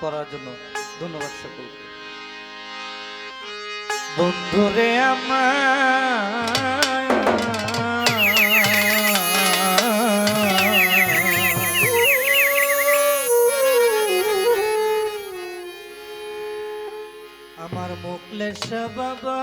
করার জন্য ধন্যবাদ সকলকে। বন্ধুরে আমার আমার মুকলেশ বাবা।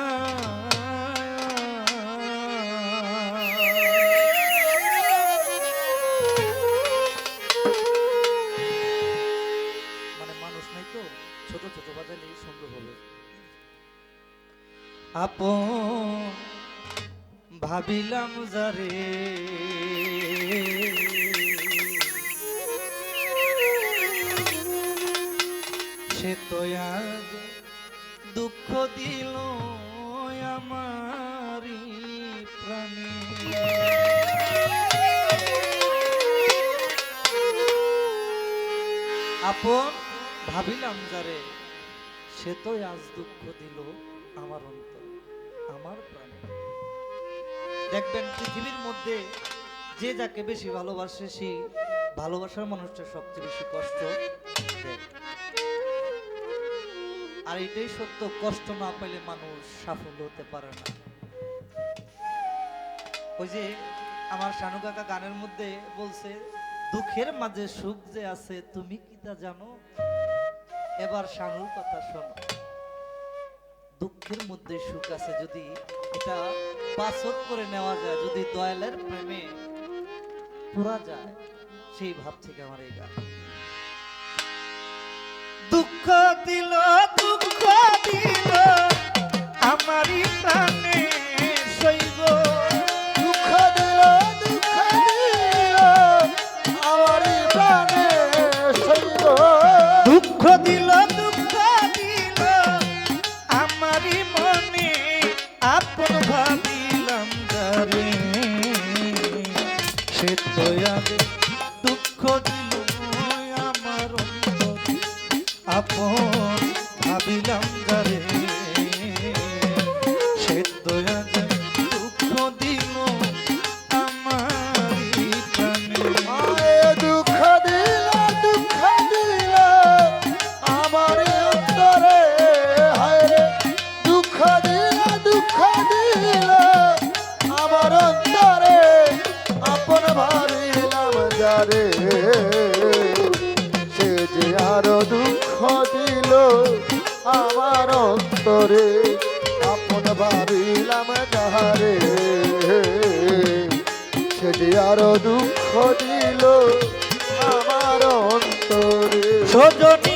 ভাবিলাম যারে সে তো আজ দুঃখ দিল আমারি আপন ভাবিলাম যারে সে তো আজ দুঃখ দিল আমার অন্তর, আমার প্রাণে। দেখবেন পৃথিবীর মধ্যে যে যাকে বেশি ভালোবাসে, সেই ভালোবাসার মানুষটা সবচেয়ে বেশি কষ্ট আর এটাই সত্য, কষ্ট না পেলে মানুষ সাফল্য হতে পারে না। ওই যে আমার শানু কাকা গানের মধ্যে বলছে, দুঃখের মাঝে সুখ যে আছে, তুমি কি তা জানো? এবার শাহু কথা শোনো। দুঃখের মধ্যে সুখ আছে যদি এটা পাসক করে নেওয়া যায়, যদি দয়ালের প্রেমে পুরা যায়, সেই ভাব থেকে আমার এই গান। আপন ভাবিলাম যারে সে তো অন্তরে আপন ভাবিলাম যাহারে। সেটি আরও দুঃখ দিল আমার অন্তরে। সজনী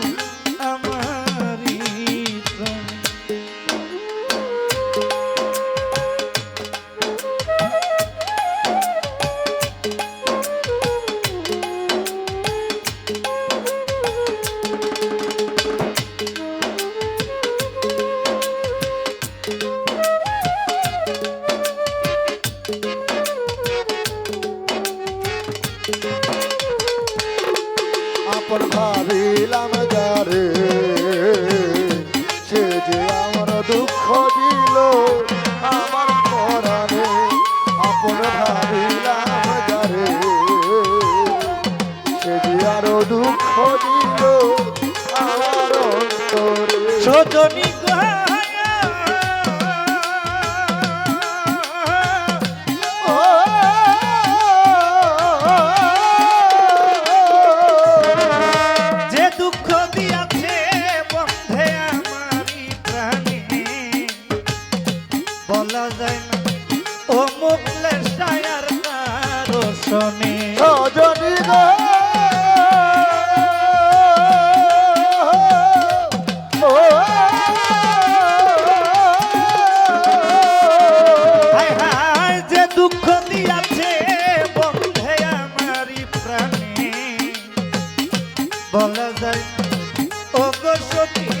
বলা যায়। ও সখী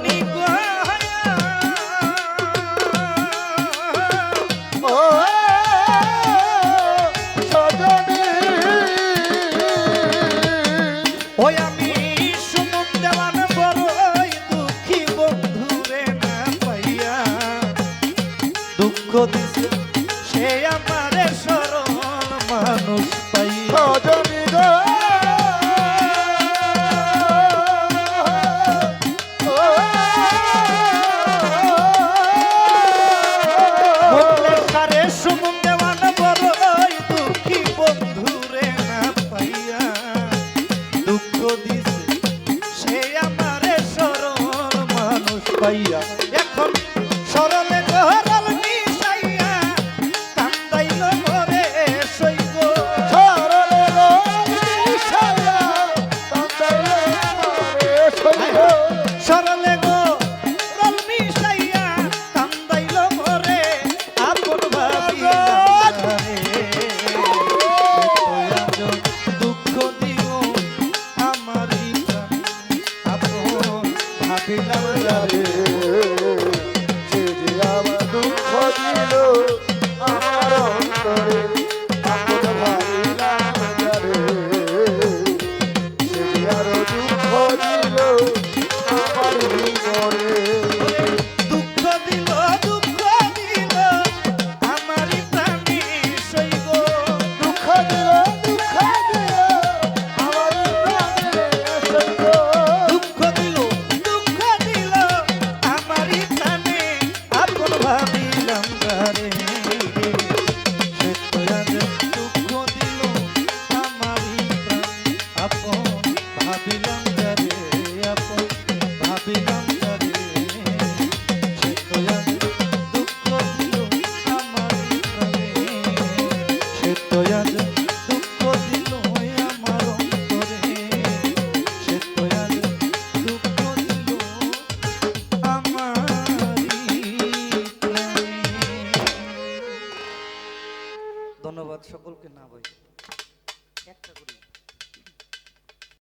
পাইয়া